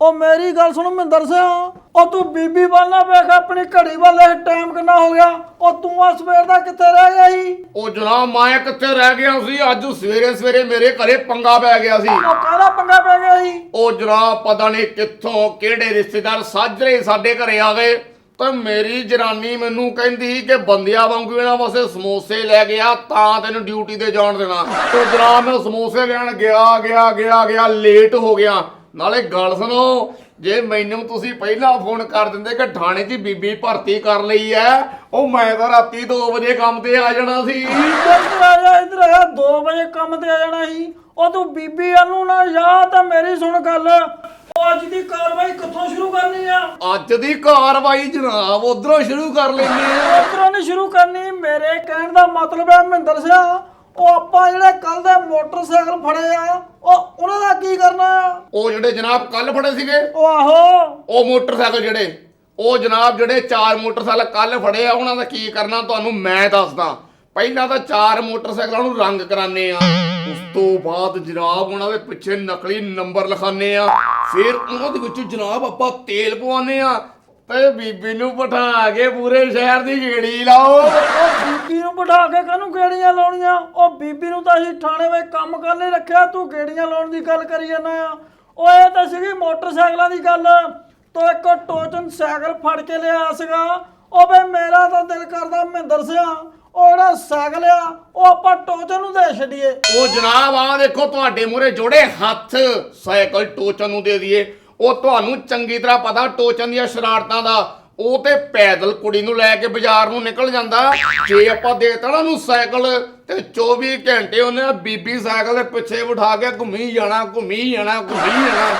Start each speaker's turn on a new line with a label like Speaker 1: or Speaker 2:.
Speaker 1: ਉਹ ਮੇਰੀ ਗੱਲ ਸੁਣ ਮਹਿੰਦਰ ਸਿਆ ਉਹ ਤੂੰ ਬੀਬੀ ਵੱਲ ਨਾ ਵੇਖ ਆਪਣੀ ਘੜੀ ਵੱਲ ਇਹ ਟਾਈਮ ਕਿੰਨਾ ਹੋ ਗਿਆ। ਉਹ ਤੂੰ ਆ ਸਵੇਰ ਦਾ ਕਿੱਥੇ ਰਹਿ ਗਿਆ ਸੀ?
Speaker 2: ਉਹ ਜਨਾਬ ਮੈਂ ਕਿੱਥੇ ਰਹਿ ਗਿਆ ਸੀ? ਅੱਜ ਸਵੇਰੇ ਸਵੇਰੇ ਮੇਰੇ ਘਰੇ ਪੰਗਾ ਪੈ ਗਿਆ ਸੀ।
Speaker 1: ਉਹ ਕਾਹਦਾ ਪੰਗਾ ਪੈ ਗਿਆ ਸੀ?
Speaker 2: ਉਹ ਜਨਾਬ ਪਤਾ ਨਹੀਂ ਕਿੱਥੋਂ ਕਿਹੜੇ ਰਿਸ਼ਤੇਦਾਰ ਸਾਜਰੇ ਸਾਡੇ ਘਰੇ ਆ ਗਏ। ਤਾਂ ਮੇਰੀ ਜਨਾਨੀ ਮੈਨੂੰ ਕਹਿੰਦੀ ਕਿ ਬੰਦਿਆਂ ਵਾਂਗੂ ਇਹਨਾਂ ਵਾਸਤੇ ਸਮੋਸੇ ਲੈ ਗਿਆ ਤਾਂ ਤੈਨੂੰ ਡਿਊਟੀ ਤੇ ਜਾਣ ਦੇਣਾ। ਤੇ ਜਨਾਬ ਮੈਂ ਸਮੋਸੇ ਲੈਣ ਗਿਆ ਗਿਆ ਗਿਆ ਗਿਆ ਲੇਟ ਹੋ ਗਿਆ। ਨਾਲੇ ਗੱਲ ਸੁਣੋ ਜੇ ਮੈਨੂੰ ਤੁਸੀਂ ਪਹਿਲਾਂ ਫੋਨ ਕਰ ਦਿੰਦੇ ਕਿ ਥਾਣੇ 'ਚ ਬੀਬੀ ਭਰਤੀ ਕਰ ਲਈ ਐ ਉਹ ਮੈਂ ਤਾਂ ਰਾਤੀ 2 ਵਜੇ ਕੰਮ ਤੇ ਆ ਜਾਣਾ ਸੀ।
Speaker 1: ਇੱਧਰ ਆ ਜਾ ਇੱਧਰ ਆ 2 ਵਜੇ ਕੰਮ ਤੇ ਆ ਜਾਣਾ ਸੀ। ਉਹ ਤੂੰ ਬੀਬੀ ਵੱਲ ਨੂੰ ਜਾ ਤਾਂ ਮੇਰੀ ਸੁਣ ਗੱਲ। ਉਹ ਅੱਜ ਦੀ ਕਾਰਵਾਈ ਕਿੱਥੋਂ ਸ਼ੁਰੂ ਕਰਨੀ ਆ?
Speaker 2: ਅੱਜ ਦੀ ਕਾਰਵਾਈ ਜਨਾਬ ਉਧਰੋਂ ਸ਼ੁਰੂ ਕਰ ਲੈਂਦੇ ਆ।
Speaker 1: ਉਧਰੋਂ ਨਹੀਂ ਸ਼ੁਰੂ ਕਰਨੀ ਮੇਰੇ ਕਹਿਣ ਦਾ ਮਤਲਬ ਹੈ ਮਹਿੰਦਰ ਸਿਆ ਉਹ ਆਪਾਂ ਜਿਹੜੇ ਕੱਲ ਦੇ ਮੋਟਰਸਾਈਕਲ ਫੜੇ ਆ ਉਹ ਉਹਨਾਂ ਦਾ ਕੀ ਕਰਨਾ? ਆ
Speaker 2: ਉਹ ਜਿਹੜੇ ਜਨਾਬ ਕੱਲ ਫੜੇ ਸੀਗੇ।
Speaker 1: ਉਹ ਆਹੋ।
Speaker 2: ਉਹ ਮੋਟਰਸਾਈਕਲ ਜਿਹੜੇ ਉਹ ਜਨਾਬ ਜਿਹੜੇ ਚਾਰ ਮੋਟਰਸਾਈਕਲ ਕੱਲ ਫੜੇ ਆ ਉਹਨਾਂ ਦਾ ਕੀ ਕਰਨਾ ਤੁਹਾਨੂੰ ਮੈਂ ਦੱਸਦਾ। ਪਹਿਲਾਂ ਤਾਂ ਚਾਰ ਮੋਟਰਸਾਈਕਲਾਂ ਨੂੰ ਰੰਗ ਕਰਾਨੇ ਆ। ਉਸ ਤੋਂ ਬਾਅਦ ਜਨਾਬ ਉਹਨਾਂ ਦੇ ਪਿੱਛੇ ਨਕਲੀ ਨੰਬਰ ਲਿਖਾਨੇ ਆ। ਫਿਰ ਉਹਨਾਂ ਦੇ ਵਿੱਚ ਜਨਾਬ ਆਪਾਂ ਤੇਲ ਪਵਾਨੇ ਆ। ਤੇ ਬੀਬੀ ਨੂੰ ਬਿਠਾ ਕੇ ਪੂਰੇ ਸ਼ਹਿਰ ਦੀ ਗੇੜੀ ਲਾਓ।
Speaker 1: ਉਹ ਨੂੰ ਬਿਠਾ ਕੇ ਕਾਹਨੂੰ ਗੇੜੀਆਂ ਲਾਉਣੀਆਂ? ਉਹ ਬੀਬੀ ਨੂੰ ਤਾਂ ਅਸੀਂ ਥਾਣੇ ਵਿੱਚ ਕੰਮ ਕਰਨ ਲਈ ਰੱਖਿਆ, ਤੂੰ ਗੇੜੀਆਂ ਲਾਉਣ ਦੀ ਗੱਲ ਕਰੀ ਜਾਂਦਾ ਆ। ਉਹ ਇਹ ਤਾਂ ਸੀਗੀ ਮੋਟਰਸਾਈਕਲਾਂ ਦੀ ਗੱਲ। ਤੂੰ ਇੱਕ ਟੋਚਨ ਸਾਈਕਲ ਫੜ ਕੇ ਲਿਆ ਸੀਗਾ। ਉਹ ਵੇ ਮੇਰਾ ਤਾਂ ਦਿਲ ਕਰਦਾ ਮਹਿੰਦਰ ਸਿਆ। ਉਹ ਜਿਹੜਾ ਸਾਈਕਲ ਆ, ਉਹ ਆਪਾਂ ਟੋਚਨ ਨੂੰ ਦੇ ਛੱਡੀਏ।
Speaker 2: ਉਹ ਜਨਾਬ ਆ ਦੇਖੋ ਤੁਹਾਡੇ ਮੂਹਰੇ ਜੋੜੇ ਹੱਥ ਸਾਈਕਲ ਟੋਚਨ ਨੂੰ ਦੇ ਦਈਏ। ਉਹ ਤੁਹਾਨੂੰ ਚੰਗੀ ਤਰ੍ਹਾਂ ਪਤਾ, ਟੋਚਨ ਦੀਆਂ ਸ਼ਰਾਰਤਾਂ ਦਾ ਉਹ ਤੇ ਪੈਦਲ ਕੁੜੀ ਨੂੰ ਲੈ ਕੇ ਬਾਜ਼ਾਰ ਨੂੰ ਨਿਕਲ ਜਾਂਦਾ। ਜੇ ਆਪਾਂ ਦੇਤਾ ਨਾ ਉਹਨੂੰ ਸਾਈਕਲ, ਤੇ 24 ਘੰਟੇ ਉਹਨੇ ਬੀਬੀ ਸਾਈਕਲ ਦੇ ਪਿੱਛੇ ਬਿਠਾ ਕੇ ਘੁੰਮੀ ਜਾਣਾ ਘੁੰਮੀ ਜਾਣਾ ਘੁੰਮੀ ਜਾਣਾ।